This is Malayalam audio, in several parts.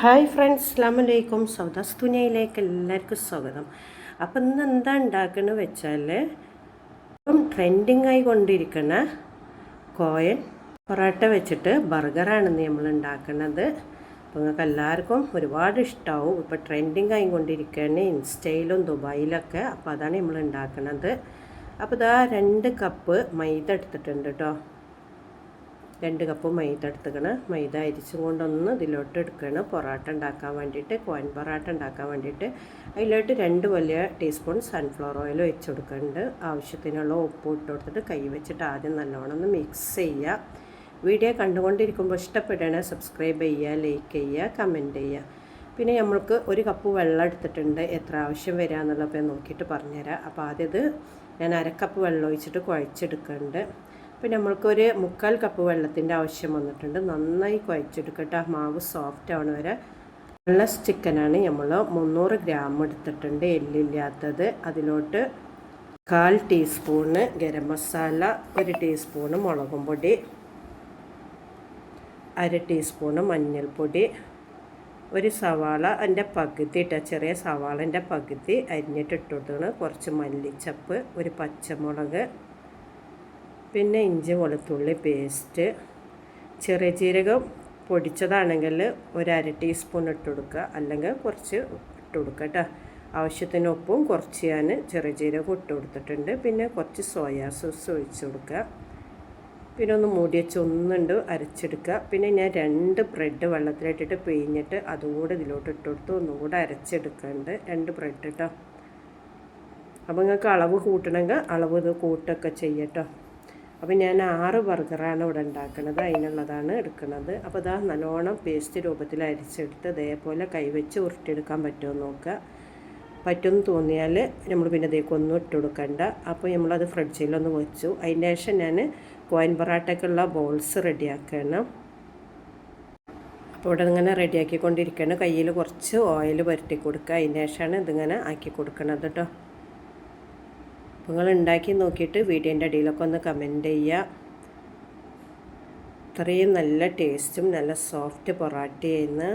ഹായ് ഫ്രണ്ട്സ് അസ്ലാമലൈക്കും സൗദാസ് തുനിയയിലേക്ക് എല്ലാവർക്കും സ്വാഗതം. അപ്പം ഇന്ന് എന്താ ഉണ്ടാക്കുന്നത് വെച്ചാൽ ഇപ്പം ട്രെൻഡിങ് ആയി കൊണ്ടിരിക്കുന്ന കോയൻ പൊറോട്ട വെച്ചിട്ട് ബർഗറാണ് നമ്മൾ ഉണ്ടാക്കുന്നത് അപ്പോൾ നിങ്ങൾക്ക് എല്ലാവർക്കും ഒരുപാട് ഇഷ്ടമാവും ഇപ്പോൾ ട്രെൻഡിങ് ആയി കൊണ്ടിരിക്കുകയാണ് ഇൻസ്റ്റയിലും ദുബായിലൊക്കെ അപ്പോൾ അതാണ് നമ്മൾ ഉണ്ടാക്കുന്നത് അപ്പോൾ ഇതാ രണ്ട് കപ്പ് മൈദ എടുത്തിട്ടുണ്ട് കേട്ടോ. രണ്ട് കപ്പ് മൈദ എടുത്തുക്കണ. മൈദ അരിച്ചും കൊണ്ടൊന്ന് ഇതിലോട്ട് എടുക്കണം. പൊറോട്ട ഉണ്ടാക്കാൻ വേണ്ടിയിട്ട് കോൻ പൊറോട്ട ഉണ്ടാക്കാൻ വേണ്ടിയിട്ട്. അതിലോട്ട് രണ്ട് വലിയ ടീസ്പൂൺ സൺഫ്ലവർ ഓയിൽ വെച്ച് കൊടുക്കുന്നുണ്ട് ആവശ്യത്തിനുള്ള ഉപ്പ് ഇട്ട് കൊടുത്തിട്ട് കൈ വെച്ചിട്ട് ആദ്യം നല്ലോണം ഒന്ന് മിക്സ് ചെയ്യുക വീഡിയോ കണ്ടുകൊണ്ടിരിക്കുമ്പോൾ ഇഷ്ടപ്പെടണേ സബ്സ്ക്രൈബ് ചെയ്യുക ലൈക്ക് ചെയ്യുക കമന്റ് ചെയ്യുക. പിന്നെ നമ്മൾക്ക് ഒരു കപ്പ് വെള്ളം എടുത്തിട്ടുണ്ട്. എത്ര ആവശ്യം വരിക എന്നുള്ളപ്പോൾ നോക്കിയിട്ട് പറഞ്ഞുതരാം. അപ്പോൾ ആദ്യം ഞാൻ അരക്കപ്പ് വെള്ളം ഒഴിച്ചിട്ട് കുഴച്ചെടുക്കുന്നുണ്ട് പിന്നെ നമ്മൾക്കൊരു മുക്കാൽ കപ്പ് വെള്ളത്തിന്റെ ആവശ്യം വന്നിട്ടുണ്ട്. നന്നായി കുഴച്ചെടുക്കട്ടെ. മാവ് സോഫ്റ്റ് ആവണ വരെ. വെള്ള ചിക്കനാണ് നമ്മൾ മുന്നൂറ് ഗ്രാം എടുത്തിട്ടുണ്ട്. എല്ലില്ലാത്തത്. അതിലോട്ട് കാൽ ടീസ്പൂണ് ഗരം മസാല ഒരു ടീസ്പൂണ് മുളകും പൊടി അര ടീസ്പൂണ് മഞ്ഞൾപ്പൊടി ഒരു സവാള എന്റെ പകുതി ഇട്ട ചെറിയ സവാളന്റെ പകുതി അരിഞ്ഞിട്ട് കുറച്ച് മല്ലിച്ചപ്പ് ഒരു പച്ചമുളക് പിന്നെ ഇഞ്ചി വെളുത്തുള്ളി പേസ്റ്റ് ചെറിയ ജീരകം പൊടിച്ചതാണെങ്കിൽ ഒരു അര ടീസ്പൂൺ ഇട്ട് കൊടുക്കുക. അല്ലെങ്കിൽ കുറച്ച് ഇട്ട് കൊടുക്കുക കേട്ടോ. ആവശ്യത്തിന് ഉപ്പും കുറച്ച് ഞാൻ ചെറിയ ജീരകം ഇട്ട് കൊടുത്തിട്ടുണ്ട്. പിന്നെ കുറച്ച് സോയാ സോസ് ഒഴിച്ച് കൊടുക്കുക. പിന്നെ ഒന്ന് മൂടി ഒന്നുണ്ട് അരച്ചെടുക്കുക. പിന്നെ ഞാൻ രണ്ട് ബ്രെഡ് വെള്ളത്തിലിട്ടിട്ട് പിഴിഞ്ഞിട്ട് അതുകൂടെ ഇതിലോട്ട് ഇട്ട് കൊടുത്ത് ഒന്നുകൂടെ അരച്ചെടുക്കുന്നുണ്ട്. രണ്ട് ബ്രെഡ് കേട്ടോ. അപ്പോൾ നിങ്ങൾക്ക് അളവ് കൂട്ടണമെങ്കിൽ അളവ് ഇത് കൂട്ടൊക്കെ ചെയ്യട്ടോ അപ്പോൾ ഞാൻ ആറ് ബർഗറാണ് ഇവിടെ ഉണ്ടാക്കുന്നത് അതിനുള്ളതാണ് എടുക്കുന്നത് അപ്പോൾ ഇതാ നല്ലോണം പേസ്റ്റ് രൂപത്തിൽ അരിച്ചെടുത്ത് ഇതേപോലെ കൈവച്ച് ഉരുട്ടിയെടുക്കാൻ പറ്റുമോ നോക്കുക. പറ്റുമെന്ന് തോന്നിയാൽ നമ്മൾ പിന്നെ ഇതേക്ക് ഒന്നും ഇട്ട് കൊടുക്കണ്ട. അപ്പോൾ നമ്മളത് ഫ്രിഡ്ജിലൊന്ന് വെച്ചു. അതിന്റെ ശേഷം ഞാൻ കോയിൻ പൊറാട്ടയ്ക്കുള്ള ബോൾസ് റെഡിയാക്കണം. അപ്പോൾ ഇവിടെ ഇങ്ങനെ റെഡിയാക്കിക്കൊണ്ടിരിക്കുകയാണ്. കയ്യിൽ കുറച്ച് ഓയിൽ പുരട്ടി കൊടുക്കുക. അതിന്റെ ശേഷമാണ് ഇതിങ്ങനെ ആക്കി കൊടുക്കണത് കേട്ടോ. നിങ്ങൾ ഉണ്ടാക്കി നോക്കിയിട്ട് വീഡിയോന്റെ അടിയിലൊക്കെ ഒന്ന് കമന്റ് ചെയ്യുക. അത്രയും നല്ല ടേസ്റ്റും നല്ല സോഫ്റ്റ് പൊറാട്ടയായിരുന്നു.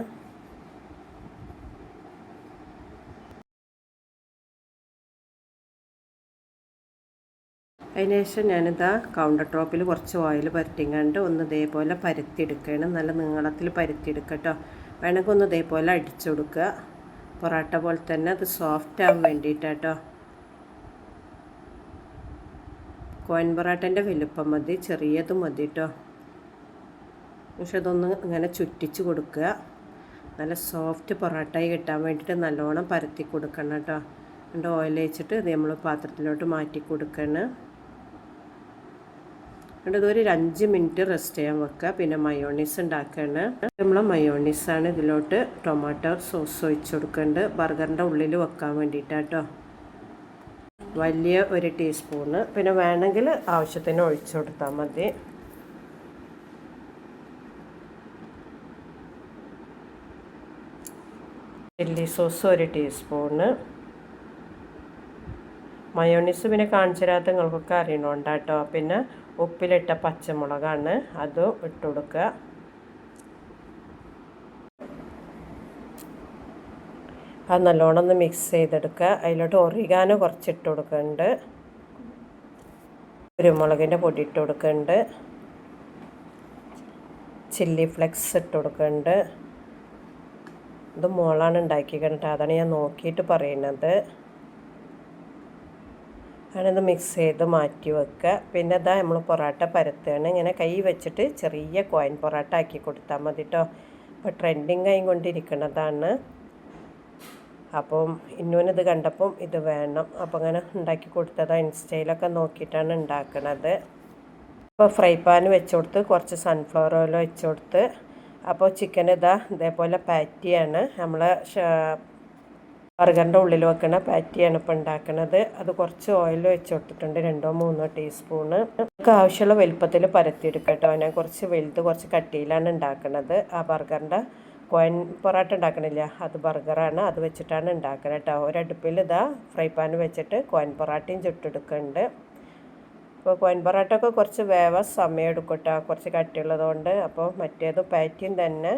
അതിനുശേഷം ഞാനിതാ കൗണ്ടർ ടോപ്പിൽ കുറച്ച് ഓയിൽ പരത്തിങ്ങാണ്ട് ഒന്ന് ഇതേപോലെ പരത്തിയെടുക്കുകയാണ്. നല്ല നീളത്തിൽ പരത്തിയെടുക്കട്ടോ വേണമെങ്കിൽ ഒന്ന് ഇതേപോലെ അടിച്ചു കൊടുക്കുക. പൊറോട്ട പോലെ തന്നെ അത് സോഫ്റ്റ് ആവാൻ വേണ്ടിയിട്ടാട്ടോ കോയിൻ പൊറാട്ടന്റെ വലുപ്പം മതി ചെറിയത് മതി കേട്ടോ പക്ഷെ അതൊന്ന് ഇങ്ങനെ ചുറ്റിച്ച് കൊടുക്കുക. നല്ല സോഫ്റ്റ് പൊറോട്ടയായി കിട്ടാൻ വേണ്ടിയിട്ട് നല്ലോണം പരത്തി കൊടുക്കണം കേട്ടോ എന്നിട്ട് ഓയിൽ ഇത് നമ്മൾ പാത്രത്തിലോട്ട് മാറ്റി കൊടുക്കണം. എന്നിട്ട് ഇതൊരു അഞ്ച് മിനിറ്റ് റെസ്റ്റ് ചെയ്യാൻ വെക്കുക. പിന്നെ മയോണീസ് ഉണ്ടാക്കുകയാണ് നമ്മൾ മയോണീസാണ് ഇതിലോട്ട് ടൊമാറ്റോ സോസ് ഒഴിച്ച് കൊടുക്കേണ്ടത്. ബർഗറിന്റെ ഉള്ളിൽ വെക്കാൻ വേണ്ടിയിട്ടാട്ടോ വലിയ ഒരു ടീസ്പൂണ്. പിന്നെ വേണമെങ്കിൽ ആവശ്യത്തിന് ഒഴിച്ചു കൊടുത്താൽ മതി. ചില്ലി സോസ് ഒരു ടീസ്പൂണ്. മയോണീസ് പിന്നെ കാണിച്ചു തരാത്ത നിങ്ങൾക്കൊക്കെ അറിയണോണ്ടാട്ടോ. പിന്നെ ഉപ്പിലിട്ട പച്ചമുളകാണ്. അതും ഇട്ട് കൊടുക്കുക. അത് നല്ലോണം ഒന്ന് മിക്സ് ചെയ്തെടുക്കുക. അതിലോട്ട് ഒറിഗാനോ കുറച്ച് ഇട്ട് കൊടുക്കുന്നുണ്ട്. കുരുമുളകിന്റെ പൊടി ഇട്ട് കൊടുക്കുന്നുണ്ട്. ചില്ലി ഫ്ലെക്സ് ഇട്ട് കൊടുക്കുന്നുണ്ട്. ഇത് മോളാണ് ഉണ്ടാക്കിക്കണ്ട അതാണ് ഞാൻ നോക്കിയിട്ട് പറയുന്നത്. അങ്ങനത് മിക്സ് ചെയ്ത് മാറ്റി വെക്കുക. പിന്നെ ഇതാ നമ്മൾ പൊറോട്ട പരത്തുകയാണ്. ഇങ്ങനെ കൈ വെച്ചിട്ട് ചെറിയ കോയിൻ പൊറോട്ട ആക്കി കൊടുത്താൽ മതി കേട്ടോ ഇപ്പോൾ ട്രെൻഡിങ് ആയി കൊണ്ടിരിക്കുന്നതാണ് അപ്പം ഇന്നുവിനിത് കണ്ടപ്പം ഇത് വേണം. അപ്പം അങ്ങനെ ഉണ്ടാക്കി കൊടുത്തതാണ് ഇൻസ്റ്റയിലൊക്കെ നോക്കിയിട്ടാണ് ഉണ്ടാക്കുന്നത് അപ്പോൾ ഫ്രൈ പാൻ വെച്ച് കൊടുത്ത് കുറച്ച് സൺഫ്ലവർ ഓയിൽ വെച്ച് കൊടുത്ത് അപ്പോൾ ചിക്കൻ ഇതാ ഇതേപോലെ പാറ്റിയാണ്. നമ്മൾ ബർഗറിന്റെ ഉള്ളിൽ വെക്കുന്ന പാറ്റിയാണ് ഇപ്പോൾ ഉണ്ടാക്കുന്നത് അത് കുറച്ച് ഓയിൽ വെച്ച് കൊടുത്തിട്ടുണ്ട് രണ്ടോ മൂന്നോ ടീസ്പൂണ് നമുക്ക് ആവശ്യമുള്ള വലുപ്പത്തിൽ പരത്തിയെടുക്കട്ടോ ഞാൻ കുറച്ച് വലുത് കുറച്ച് കട്ടിയിലാണ് ഉണ്ടാക്കുന്നത് ആ ബർഗറിന്റെ കോയിൻ പൊറോട്ട ഉണ്ടാക്കണില്ല. അത് ബർഗറാണ്. അത് വെച്ചിട്ടാണ് ഉണ്ടാക്കുന്നത് കേട്ടോ. ഒരടുപ്പിൽ ഇതാ ഫ്രൈ പാൻ വെച്ചിട്ട് കോയിൻ പൊറാട്ടയും ചുട്ടെടുക്കുന്നുണ്ട്. അപ്പോൾ കോയിൻ പൊറോട്ട ഒക്കെ കുറച്ച് വേവ സമയം എടുക്കും കേട്ടോ. കുറച്ച് കട്ടിയുള്ളതുകൊണ്ട് അപ്പോൾ മറ്റേത് പാറ്റിയും തന്നെ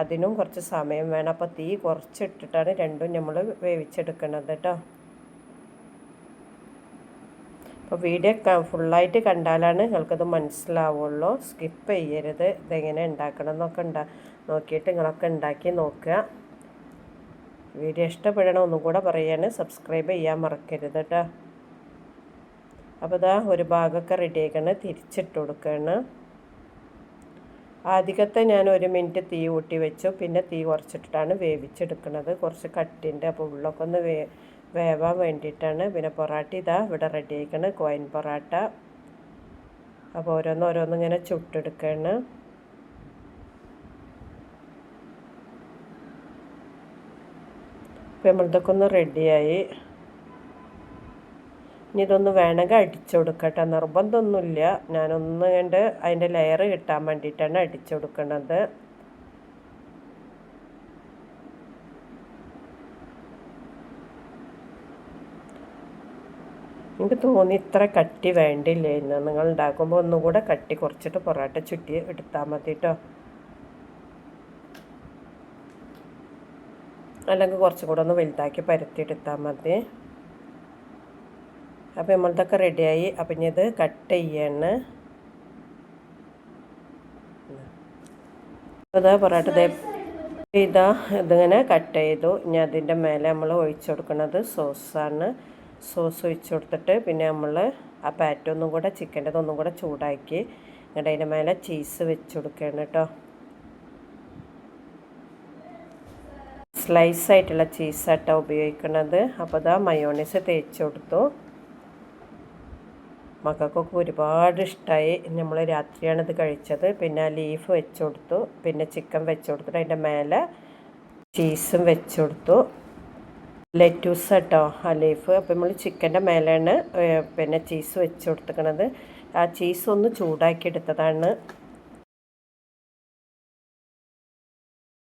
അതിനും കുറച്ച് സമയം വേണം. അപ്പോൾ തീ കുറച്ചിട്ടിട്ടാണ് രണ്ടും നമ്മൾ വേവിച്ചെടുക്കുന്നത് കേട്ടോ. അപ്പോൾ വീഡിയോ ഫുള്ളായിട്ട് കണ്ടാലാണ് നിങ്ങൾക്കത് മനസ്സിലാവുള്ളൂ. സ്കിപ്പ് ചെയ്യരുത്. ഇതെങ്ങനെ ഉണ്ടാക്കണം എന്നൊക്കെ ഉണ്ടാ നോക്കിയിട്ട് നിങ്ങളൊക്കെ ഉണ്ടാക്കി നോക്കുക. വീഡിയോ ഇഷ്ടപ്പെടണം ഒന്നും കൂടെ പറയാണ് സബ്സ്ക്രൈബ് ചെയ്യാൻ മറക്കരുത് കേട്ടോ അപ്പോൾ ഇതാ ഒരു ഭാഗമൊക്കെ റെഡി ആക്കണം തിരിച്ചിട്ട് കൊടുക്കുകയാണ് ആദ്യത്തെ ഞാൻ ഒരു മിനിറ്റ് തീ കൂട്ടി വെച്ചു. പിന്നെ തീ കുറച്ചിട്ടിട്ടാണ് വേവിച്ചെടുക്കുന്നത് കുറച്ച് കട്ടിന്റെ അപ്പോൾ ഉള്ളൊക്കെ ഒന്ന് വേ വേവാൻ വേണ്ടിയിട്ടാണ്. പിന്നെ പൊറാട്ട ഇതാ ഇവിടെ റെഡി ആയിക്കണം കോയിൻ പൊറാട്ട. അപ്പോൾ ഓരോന്ന് ഓരോന്ന് ഇങ്ങനെ ചുട്ടെടുക്കുകയാണ് അപ്പോൾ നമ്മളിതൊക്കെ ഒന്ന് റെഡിയായി. ഇനി ഇതൊന്ന് വേണമെങ്കിൽ അടിച്ചു കൊടുക്കട്ടെ നിർബന്ധമൊന്നുമില്ല. ഞാനൊന്ന് കണ്ട് അതിന്റെ ലെയർ കിട്ടാൻ വേണ്ടിയിട്ടാണ് അടിച്ചു കൊടുക്കുന്നത് എനിക്ക് തോന്നി ഇത്ര കട്ടി വേണ്ടില്ലേ? ഇന്ന് നിങ്ങൾ ഉണ്ടാക്കുമ്പോൾ ഒന്നുകൂടെ കട്ടി കുറച്ചിട്ട് പൊറോട്ട ചുറ്റി എടുത്താൽ മതി കേട്ടോ അല്ലെങ്കിൽ കുറച്ചും കൂടെ ഒന്ന് വലുതാക്കി പരത്തി എടുത്താൽ മതി. അപ്പം നമ്മളതൊക്കെ റെഡിയായി. അപ്പം ഇനി ഇത് കട്ട് ചെയ്യാണ്. അതാ പൊറോട്ട ഇതാ ഇതിങ്ങനെ കട്ട് ചെയ്തു. ഇനി അതിന്റെ മേലെ നമ്മൾ ഒഴിച്ചു കൊടുക്കുന്നത് സോസാണ്. സോസ് ഒഴിച്ച് കൊടുത്തിട്ട് പിന്നെ നമ്മൾ ആ പാറ്റ് ഒന്നും കൂടെ ചിക്കന്റെ ഒന്നും കൂടെ ചൂടാക്കി എന്നിട്ട് അതിന്റെ മേലെ ചീസ് വെച്ച് കൊടുക്കുകയാണ് കേട്ടോ. സ്ലൈസ് ആയിട്ടുള്ള ചീസായിട്ടാണ് ഉപയോഗിക്കുന്നത്. അപ്പോൾ ഇതാ മയോണൈസ് തേച്ച് കൊടുത്തു. മക്കൾക്കൊക്കെ ഒരുപാട് ഇഷ്ടമായി നമ്മൾ രാത്രിയാണ് ഇത് കഴിച്ചത്. പിന്നെ ലീഫ് വെച്ച് കൊടുത്തു. പിന്നെ ചിക്കൻ വെച്ച് കൊടുത്തിട്ട് അതിന്റെ മേലെ ചീസും വെച്ച് കൊടുത്തു. ലെറ്റൂസ് കേട്ടോ ആ ലീഫ്. അപ്പോൾ നമ്മൾ ചിക്കന്റെ മേലെയാണ് പിന്നെ ചീസ് വെച്ച് കൊടുത്തിക്കണത് ആ ചീസ് ഒന്ന് ചൂടാക്കി എടുത്തതാണ്.